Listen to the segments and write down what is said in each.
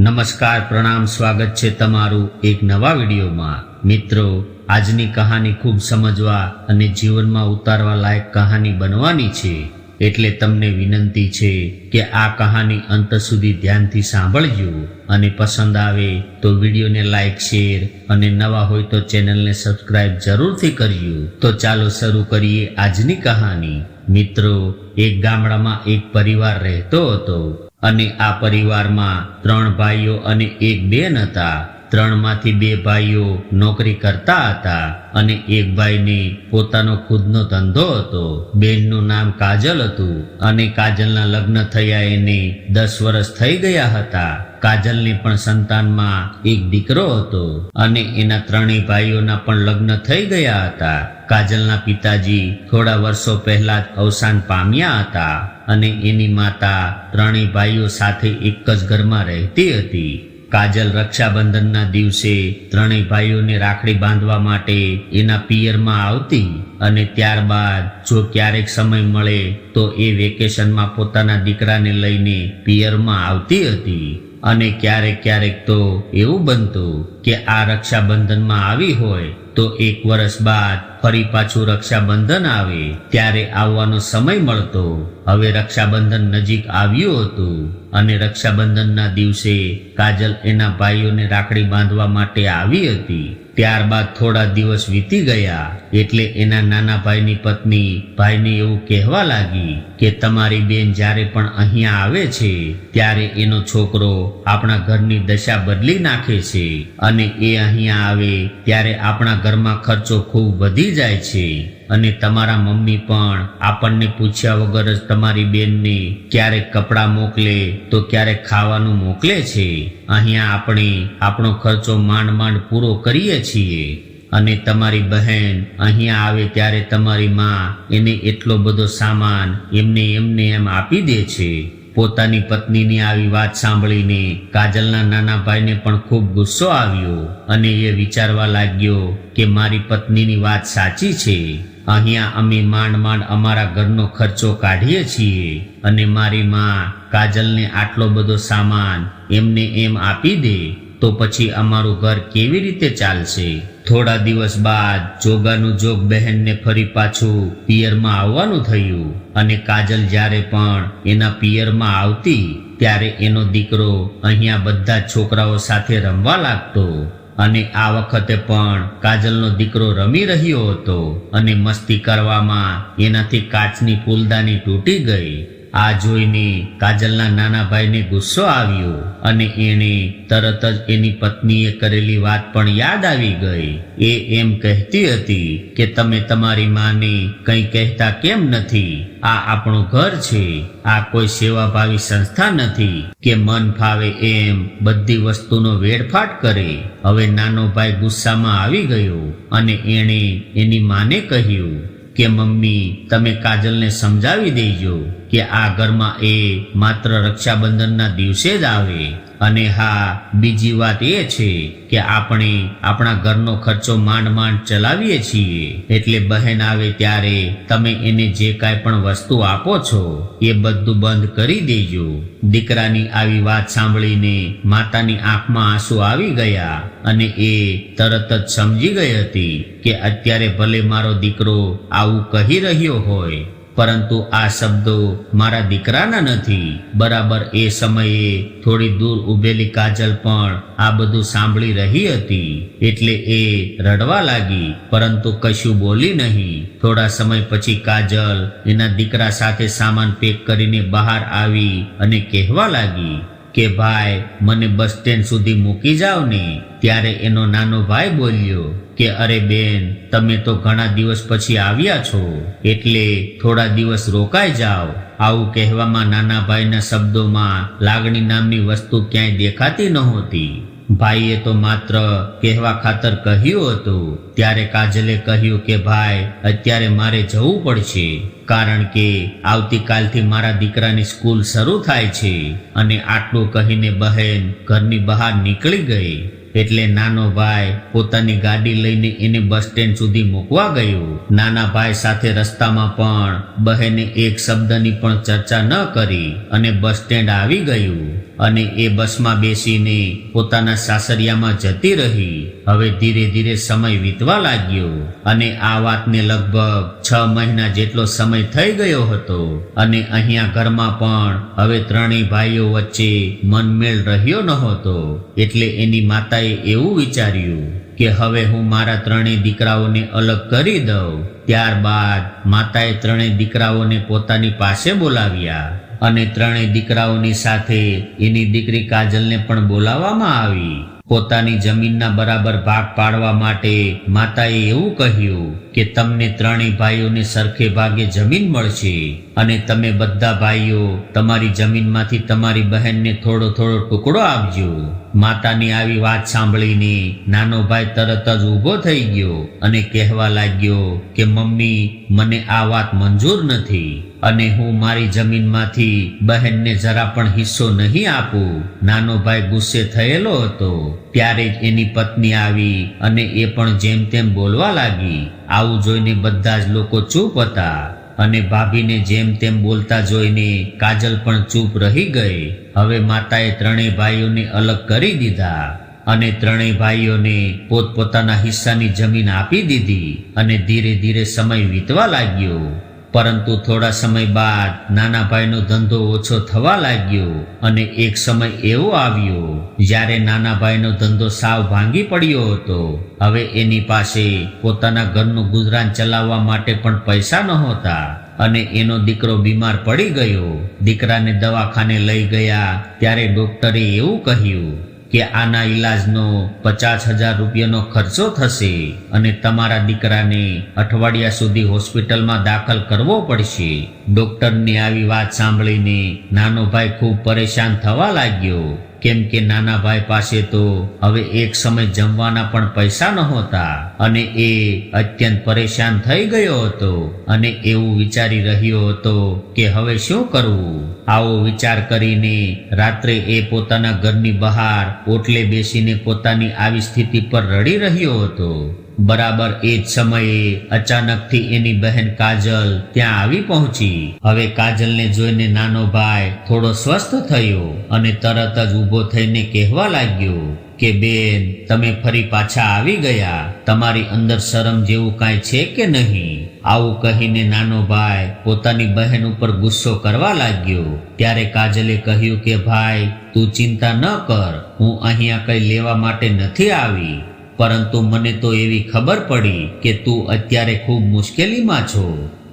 નમસ્કાર, પ્રણામ, સ્વાગત છે તમારું એક નવા વિડીયોમાં. મિત્રો, આજની કહાની ખૂબ સમજવા અને જીવનમાં ઉતારવા લાયક કહાની બનવાની છે. એટલે તમને વિનંતી છે કે આ કહાની અંત સુધી ધ્યાનથી સાંભળજો અને પસંદ આવે તો વિડીયોને લાઈક, શેર અને નવા હોય તો ચેનલને સબસ્ક્રાઇબ જરૂરથી કરજો. તો ચાલો શરૂ કરીએ આજની કહાની. મિત્રો, એક ગામડામાં એક પરિવાર રહેતો હતો. અને આ પરિવારમાં ત્રણ ભાઈઓ અને એક બેન હતા. ત્રણમાંથી બે ભાઈઓ નોકરી કરતા હતા અને એક ભાઈને પોતાનો ખુદનો ધંધો હતો. બેનનું નામ કાજલ હતું અને કાજલના લગ્ન થયા એને દસ વર્ષ થઈ ગયા હતા. કાજલને પણ સંતાનમાં એક દીકરો હતો અને એના ત્રણેય ભાઈઓના પણ લગ્ન થઈ ગયા હતા. કાજલના પિતાજી થોડા વર્ષો પહેલા જ અવસાન પામ્યા હતા અને એની માતા ત્રણેય ભાઈઓ સાથે એક જ ઘરમાં રહેતી હતી. કાજલ રક્ષાબંધનના દિવસે ત્રણેય ભાઈઓને રાખડી બાંધવા માટે એના પિયરમાં આવતી અને ત્યારબાદ જો ક્યારેક સમય મળે તો એ વેકેશનમાં પોતાના દીકરાને લઈને પિયરમાં આવતી હતી. અને ક્યારેક ક્યારેક તો એવું બનતું કે આ રક્ષાબંધનમાં આવી હોય તો એક વર્ષ બાદ ફરી પાછું રક્ષાબંધન આવે, ત્યારે આવવાનો સમય મળતો. હવે રક્ષાબંધન નજીક આવ્યું હતું અને રક્ષાબંધનના દિવસે કાજલ એના ભાઈઓને રાખડી બાંધવા માટે આવી હતી. ત્યારબાદ થોડા દિવસ વીતી ગયા, એટલે એના નાના ભાઈની પત્ની ભાઈને એવું કહેવા લાગી કે તમારી બેન જ્યારે પણ અહીંયા આવે છે, ત્યારે એનો છોકરો આપણા ઘરની દશા બદલી નાખે છે અને એ અહીંયા આવે ત્યારે આપણા ઘરમાં ખર્ચો ખૂબ વધી જાય છે. અને તમારા મમ્મી પણ આપણને પૂછ્યા વગર જ તમારી બેનને ક્યારેક કપડાં મોકલે તો ક્યારેક ખાવાનું મોકલે છે. અહીંયા આપણે આપણો ખર્ચો માંડ માંડ પૂરો કરીએ છીએ. અને તમારી બહેન અહીંયા આવે ત્યારે તમારી માં એને એટલો બધો સામાન એમને એમને એમ આપી દે છે. પોતાની પત્નીની આવી વાત સાંભળીને કાજલના નાના ભાઈને પણ ખૂબ ગુસ્સો આવ્યો અને એ વિચારવા લાગ્યો કે મારી પત્નીની વાત સાચી છે. અહીંયા અમે માંડ માંડ અમારા ઘરનો ખર્ચો કાઢીએ છીએ અને મારી માં કાજલને આટલો બધો સામાન એમને એમ આપી દે. તો પછી અમારું ઘર કેવી રીતે ચાલશે? થોડા દિવસ બાદ જોગાનું જોગ બહેનને ફરી પાછું પિયરમાં આવવાનું થયું. અને કાજલ જ્યારે પણ એના પિયરમાં આવતી, ત્યારે એનો દીકરો અહીંયા બધા છોકરાઓ સાથે રમવા લાગતો. અને આ વખતે પણ કાજલનો દીકરો રમી રહ્યો હતો. અને મસ્તી કરવામાં એનાથી કાચની ફૂલદાની તૂટી ગઈ. આ જોઈને કાજલના નાના ભાઈને ગુસ્સો આવ્યો અને એણે તરત જ એની પત્નીએ કરેલી વાત પણ યાદ આવી ગઈ. એ એમ કહેતી હતી કે તમે તમારી માને કંઈ કહેતા કેમ નથી? આ આપણું ઘર છે. આ કોઈ સેવાભાવી સંસ્થા નથી કે મન ફાવે એમ બધી વસ્તુનો વેડફાટ કરે. હવે નાનો ભાઈ ગુસ્સામાં આવી ગયો અને એણે એની માને કહ્યું કે, મમ્મી, તમે કાજલને સમજાવી દેજો કે આ ઘરમાં એ માત્ર રક્ષાબંધનના દિવસે જ આવે. અને હા, બીજી વાત એ છે કે આપણે આપણા ઘરનો ખર્ચો માંડ માંડ ચલાવીએ છીએ. એટલે બહેન આવે ત્યારે તમે એને જે કાંઈ પણ વસ્તુ આપો છો, એ બધું બંધ કરી દેજો. દીકરાની આવી વાત સાંભળીને માતાની આંખમાં આંસુ આવી ગયા અને એ તરત જ સમજી ગઈ હતી કે અત્યારે ભલે મારો દીકરો આવું કહી રહ્યો હોય પરંતુ આ શબ્દો મારા દીકરાના નથી. બરાબર એ સમયે થોડી દૂર ઉભેલી કાજલ પણ આ બધું સાંભળી રહી હતી. એટલે એ રડવા લાગી, પરંતુ કશું બોલી નહીં. થોડા સમય પછી કાજલ એના દીકરા સાથે સામાન પેક કરીને બહાર આવી અને કહેવા લાગી કે ભાઈ, મને બસ સ્ટેન્ડ સુધી મૂકી જાવ ને? ત્યારે એનો નાનો ભાઈ બોલ્યો કે, અરે બેન, તમે તો ઘણા દિવસ પછી આવ્યા છો, એટલે થોડા દિવસ રોકાઈ જાઓ. આવું કહેવામાં નાના ભાઈના શબ્દોમાં લાગણી નામની વસ્તુ ક્યાંય દેખાતી નહોતી. ભાઈએ તો માત્ર કહેવા ખાતર કહ્યું હતું, ત્યારે કાજલે કહ્યું કે, ભાઈ, અત્યારે મારે જવું પડશે, કારણ કે આવતીકાલથી મારા દીકરાની સ્કૂલ શરૂ થાય છે અને આટલું કહીને બહેન ઘરની બહાર નીકળી ગઈ. એટલે નાનો ભાઈ પોતાની ગાડી લઈને એને બસ સ્ટેન્ડ સુધી મૂકવા ગયો. નાના ભાઈ સાથે રસ્તામાં પણ બહેને એક શબ્દની પણ ચર્ચા ન કરી અને બસ સ્ટેન્ડ આવી ગયું. અને એ બસમાં બેસીને પોતાના સાસરિયામાં જતી રહી. હવે ધીરે ધીરે સમય વીતવા લાગ્યો અને આ વાતને લગભગ છ મહિના જેટલો સમય થઈ ગયો હતો. અને અહીંયા ઘરમાં પણ હવે ત્રણેય ભાઈઓ વચ્ચે મનમેળ રહ્યો નહોતો. એટલે એની માતાએ એવું વિચાર્યું કે હવે હું મારા ત્રણેય દીકરાઓને અલગ કરી દઉં. ત્યારબાદ માતાએ ત્રણેય દીકરાઓને પોતાની પાસે બોલાવ્યા. અને ત્રણેય દીકરાઓની સાથે એની દીકરી કાજલને પણ બોલાવવામાં આવી. પોતાની જમીનના બરાબર ભાગ પાડવા માટે માતાએ એવું કહ્યું કે, તમને ત્રણેય ભાઈઓને સરખે ભાગે જમીન મળશે અને તમે બધા ભાઈઓ તમારી જમીનમાંથી તમારી બહેનને થોડો થોડો ટુકડો આપજો. માતાની આવી વાત સાંભળીને નાનો ભાઈ તરત જ ઊભો થઈ ગયો અને કહેવા લાગ્યો કે, મમ્મી, મને આ વાત મંજૂર નથી. અને હું મારી જમીનમાંથી બહેનને જરા પણ હિસ્સો નહીં આપું. નાનો ભાઈ ગુસ્સે થયેલો હતો. ત્યારે જ એની પત્ની આવી અને એ પણ જેમ તેમ બોલવા લાગી. આવું જોઈને બધા જ લોકો ચૂપ હતા અને ભાભીને જેમ તેમ બોલતા જોઈને કાજલ પણ ચૂપ રહી ગઈ. હવે માતાએ ત્રણેય ભાઈઓને અલગ કરી દીધા અને ત્રણેય ભાઈઓને પોતપોતાના હિસ્સાની જમીન આપી દીધી અને ધીરે ધીરે સમય વીતવા લાગ્યો. પરંતુ થોડા સમય બાદ નાના ભાઈનો ધંધો ઓછો થવા લાગ્યો અને એક સમય એવો આવ્યો જ્યારે નાના ભાઈનો ધંધો સાવ ભાંગી પડ્યો હતો. હવે એની પાસે પોતાના ઘરનું ગુજરાન ચલાવવા માટે પણ પૈસા નહોતા અને એનો દીકરો બીમાર પડી ગયો. દીકરાને દવાખાને લઈ ગયા ત્યારે ડોક્ટરે એવું કહ્યું કે આના ઈલાજનો પચાસ હજાર રૂપિયાનો ખર્ચો થશે અને તમારા દીકરાને અઠવાડિયા સુધી હોસ્પિટલમાં દાખલ કરવો પડશે. ડોક્ટરની આવી વાત સાંભળીને નાનો ભાઈ ખૂબ પરેશાન થવા લાગ્યો. કેમ કે નાના ભાઈ પાસે તો હવે એક સમય જમવાના પણ પૈસા નહોતા અને એ અત્યંત પરેશાન થઈ ગયો હતો અને એવું વિચારી રહ્યો હતો કે હવે શું કરવું? આવો વિચાર કરીને રાત્રે એ પોતાના ઘરની બહાર ઓટલે બેસીને પોતાની આવી સ્થિતિ પર રડી રહ્યો હતો. બરાબર એ જ સમયે અચાનકથી એની બહેન કાજલ ત્યાં આવી પહોંચી. હવે કાજલને જોઈને નાનો ભાઈ થોડો સ્વસ્થ થયો અને તરત જ ઊભો થઈને કહેવા લાગ્યો કે, બેન, તમે ફરી પાછા આવી ગયા. તમારી અંદર શરમ જેવું કાંઈ છે કે નહીં? આવું કહીને નાનો ભાઈ પોતાની બહેન ઉપર ગુસ્સો કરવા લાગ્યો. ત્યારે કાજલે કહ્યું કે, ભાઈ, તું ચિંતા ન કર. હું અહીંયા કંઈ લેવા માટે નથી આવી. પરંતુ મને તો એવી ખબર પડી કે તું અત્યારે ખૂબ મુશ્કેલીમાં છો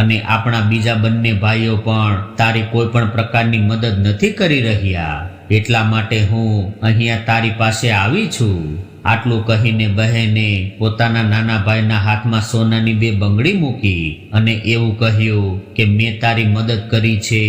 અને આપણા બીજા બંને ભાઈઓ પણ તારી કોઈ પણ પ્રકારની મદદ નથી કરી રહ્યા. એટલા માટે હું અહીંયા તારી પાસે આવી છું. આટલું કહીને બહેને પોતાના નાના ભાઈના હાથમાં સોનાની બે બંગડી મૂકી અને એવું કહ્યું કે મેં તારી મદદ કરી છે,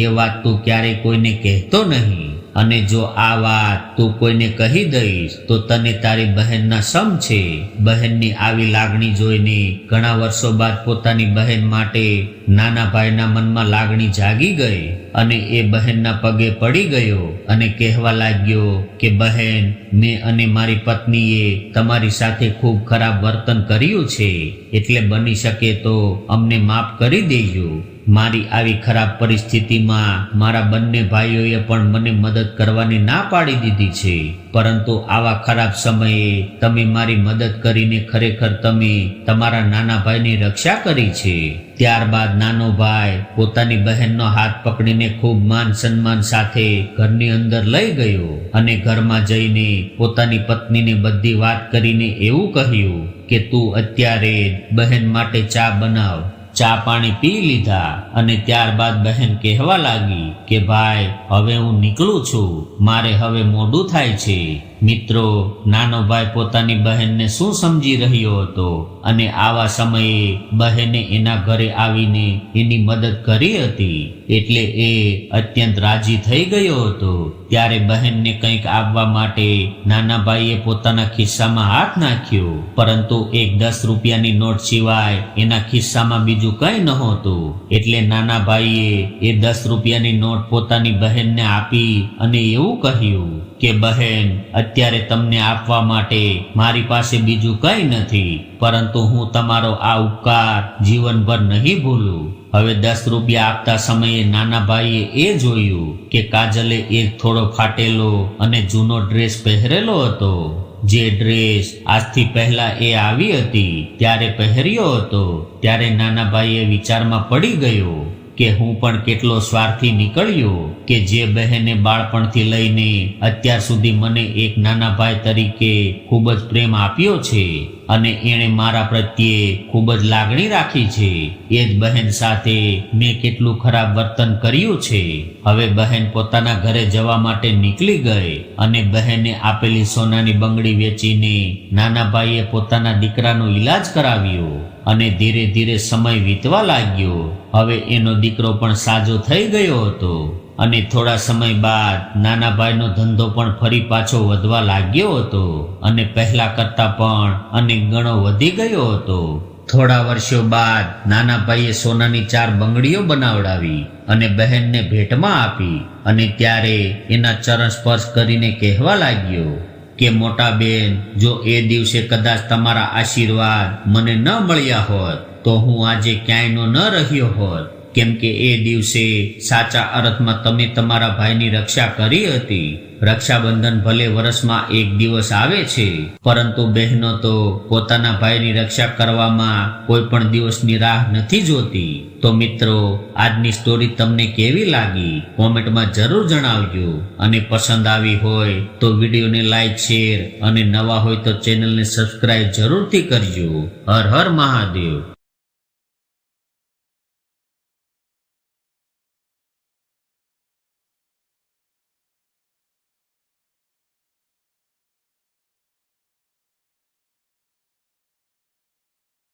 એ વાત તું ક્યારેય કોઈને કહેતો નહીં. અને જો આ વાત તું કોઈને કહી દઈશ, તો તને તારી બહેનના સમ છે. બહેનની આવી લાગણી જોઈને ઘણા વર્ષો બાદ પોતાની બહેન માટે નાના ભાઈના મનમાં લાગણી જાગી ગઈ અને એ બહેનના પગે પડી ગયો અને કહેવા લાગ્યો કે, બહેન, મેં અને મારી પત્નીએ તમારી સાથે ખૂબ ખરાબ વર્તન કર્યું છે. એટલે બની શકે તો અમને માફ કરી દેજો. મારી આવી ખરાબ પરિસ્થિતિમાં મારા બંને ભાઈઓએ પણ મને મદદ કરવાની ના પાડી દીધી છે. પરંતુ આવા ખરાબ સમયે તમે મારી મદદ કરીને ખરેખર તમે તમારા નાના ભાઈની રક્ષા કરી છે. ત્યારબાદ નાનો ભાઈ પોતાની બહેનનો હાથ પકડીને ખૂબ માન સન્માન સાથે ઘરની અંદર લઈ ગયો અને ઘરમાં જઈને પોતાની પત્નીને બધી વાત કરીને એવું કહ્યું કે, તું અત્યારે બહેન માટે ચા બનાવ. ચા પાણી પી લીધા અને ત્યારબાદ બહેન કહેવા લાગી કે, ભાઈ, હવે હું નીકળું છું. મારે હવે મોડું થાય છે. મિત્રો, નાનો ભાઈ પોતાની બહેનને શું સમજી રહ્યો હતો અને આવા સમયે બહેને એના ઘરે આવીને એની મદદ કરી હતી? એટલે એ અત્યંત રાજી થઈ ગયો હતો. ત્યારે બહેનને કંઈક આપવા માટે નાના ભાઈએ પોતાના ખિસ્સામાં હાથ નાખ્યો. પરંતુ એક દસ રૂપિયાની નોટ સિવાય એના ખિસ્સામાં બીજું કંઈ નહોતું એટલે નાના ભાઈએ એ દસ રૂપિયાની નોટ પોતાની બહેનને આપી અને એવું કહ્યું કે, બહેન, અત્યારે તમને આપવા માટે મારી પાસે બીજું કંઈ નથી, પરંતુ હું તમારો આ ઉપકાર જીવનભર નહીં ભૂલું. હવે દસ રૂપિયા આપતા સમયે નાના ભાઈએ એ જોયું કે કાજલે એક થોડો ફાટેલો અને જૂનો ડ્રેસ પહેરેલો હતો. જે ડ્રેસ આજથી પહેલા એ આવી હતી, ત્યારે પહેર્યો હતો, ત્યારે નાના ભાઈએ વિચારમાં પડી ગયો. કે હું પણ કેટલો સ્વાર્થી નીકળ્યો કે જે બહેને બાળપણથી લઈને અત્યાર સુધી મને એક નાના ભાઈ તરીકે ખૂબ જ પ્રેમ આપ્યો છે અને એણે મારા પ્રત્યે ખૂબ જ લાગણી રાખી છે. એ જ બહેન સાથે મેં કેટલું ખરાબ વર્તન કર્યું છે. હવે બહેન પોતાના ઘરે જવા માટે નીકળી ગઈ અને બહેને આપેલી સોનાની બંગડી વેચીને નાના ભાઈએ પોતાના દીકરાનો ઈલાજ કરાવ્યો. અને ધીરે ધીરે સમય વીતવા લાગ્યો. હવે એનો દીકરો પણ સાજો થઈ ગયો હતો અને થોડા સમય બાદ નાના ભાઈનો ધંધો પણ ફરી પાછો વધવા લાગ્યો હતો અને પહેલા કરતા પણ અનેક ગણો વધી ગયો હતો. થોડા વર્ષો બાદ નાના ભાઈએ સોનાની ચાર બંગડીઓ બનાવડાવી અને બહેનને ભેટમાં આપી અને ત્યારે એના ચરણ સ્પર્શ કરીને કહેવા લાગ્યો કે મોટા બેન, જો એ દિવસે કદાચ તમારા આશીર્વાદ મને ન મળ્યા હોત, તો હું આજે ક્યાંયનો ન રહ્યો હોત. કેમ કે એ દિવસે સાચા અર્થમાં તમે તમારા ભાઈની રક્ષા કરી હતી. રક્ષાબંધન ભલે વર્ષમાં એક દિવસ આવે છે, પરંતુ બહેનો તો પોતાના ભાઈની રક્ષા કરવામાં કોઈ પણ દિવસની રાહ નથી જોતી. તો મિત્રો, આજની સ્ટોરી તમને કેવી લાગી? કોમેન્ટમાં જરૂર જણાવજો. અને પસંદ આવી હોય તો વિડીયોને લાઈક શેર અને નવા હોય તો ચેનલને સબસ્ક્રાઇબ જરૂરથી કરજો. હર હર મહાદેવ.